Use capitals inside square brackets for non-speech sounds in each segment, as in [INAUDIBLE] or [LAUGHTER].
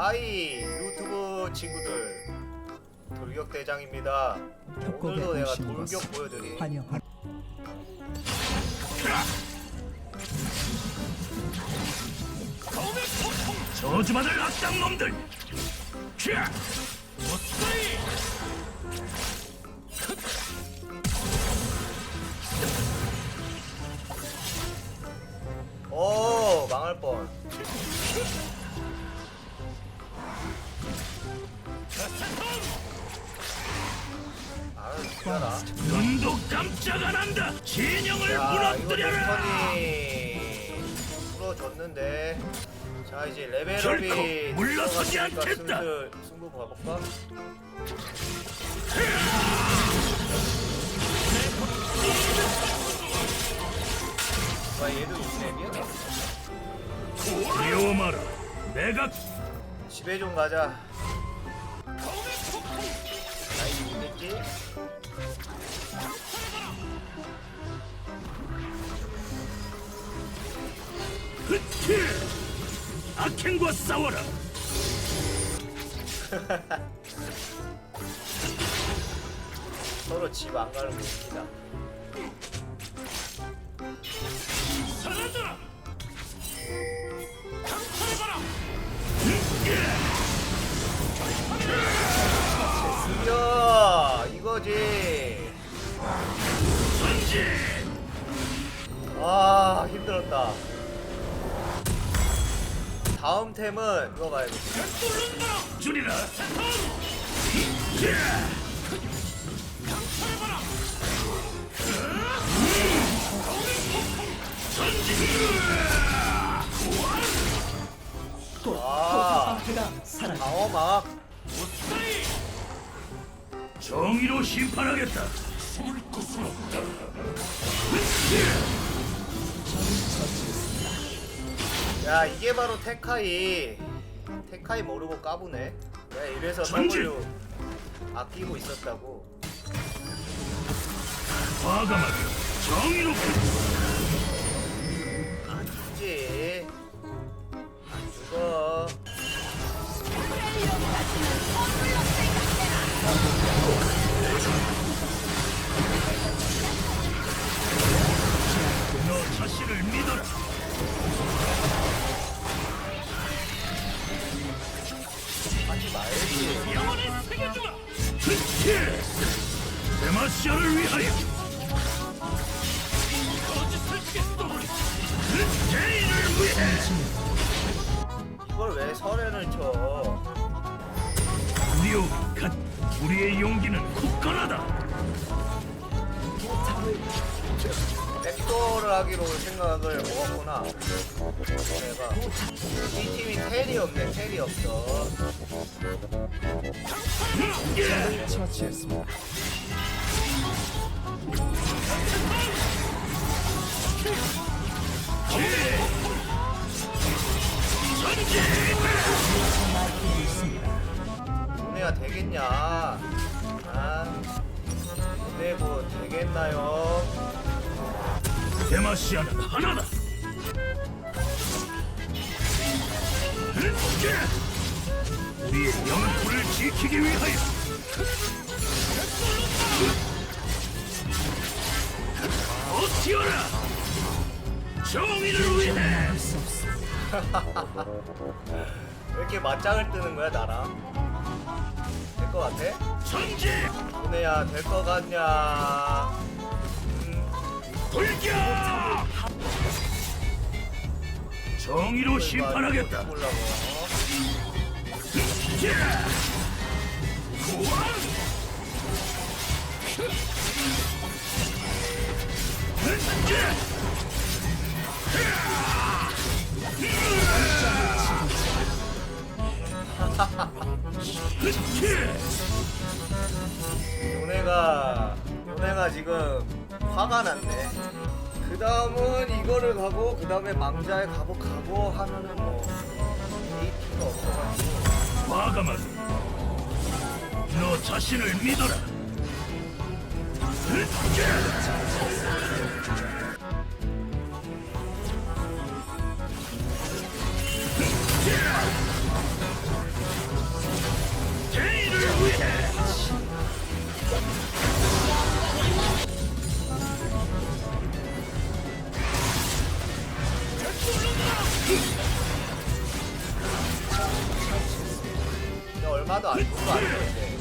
하이 유튜브 친구들 돌격 대장입니다. 협곡에 오늘도 내가 오신 돌격 것을 보여드리. 환영합니다. 저주받을 악당놈들! 캬! 죽여라. 눈도 깜짝 안 한다! 진영을 자 무너뜨려라! 랜턴이 풀어줬는데 자 이제 레벨업이 결코 물러서지 들어갔으니까 않겠다. 슬슬 승부 봐볼까? 와 얘도 육렙이야? 두려워 마라! 내가 집에 좀 가자 악행과 싸워라! [LAUGHS] 서로 집 안 가는 거 웃기다 사라져라! 이야 이거지 전진! 아 힘들었다 다음 템은 이거 봐야겠다 줄이라! 또 아. 사라져 방어막 정의로 심판하겠다! 야 이게 바로 테카이. 테카이 모르고 까부네. 야 이래서! W 아끼고 있었다고. 과감하게 정의롭게 그지. 안 죽어. 너 자신을 믿어라! 시아를 위하여! 개인을 위해! 이걸 왜 설해를 쳐 우리요 갓 우리의 용기는 굳건하다! 백도어를 하기로 생각을 먹었구나 내가 이 팀이 텔이 없네 텔이 없어 처치했습니다. 은혜야 되겠냐 아 은혜 뭐 되겠나요 데마시아는 하나다! 우리의 영토를 지키기 위하여! 버티어라! 정의를 위해! 왜 이렇게 맞짱을 뜨는 거야 나랑 될 것 같아? 전진! 은혜야 될 것 같냐 음, 돌격! 정의로 심판하겠다! 보려고 요네가 요네가 지금 화가 났네. 그 다음은 이거를 가고 그 다음에 망자에 가고 가고 하면은 뭐 AP가 없어가지고. 과감하게 너 자신을 믿어라 거 아니야 이제.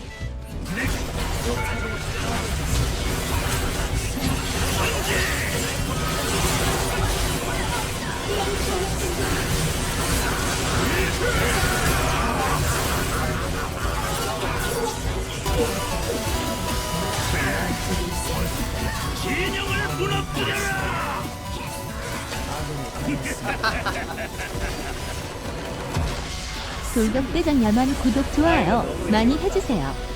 진영을 무너뜨려라. [LAUGHS] 돌격대장 야만 구독 좋아요 많이 해주세요.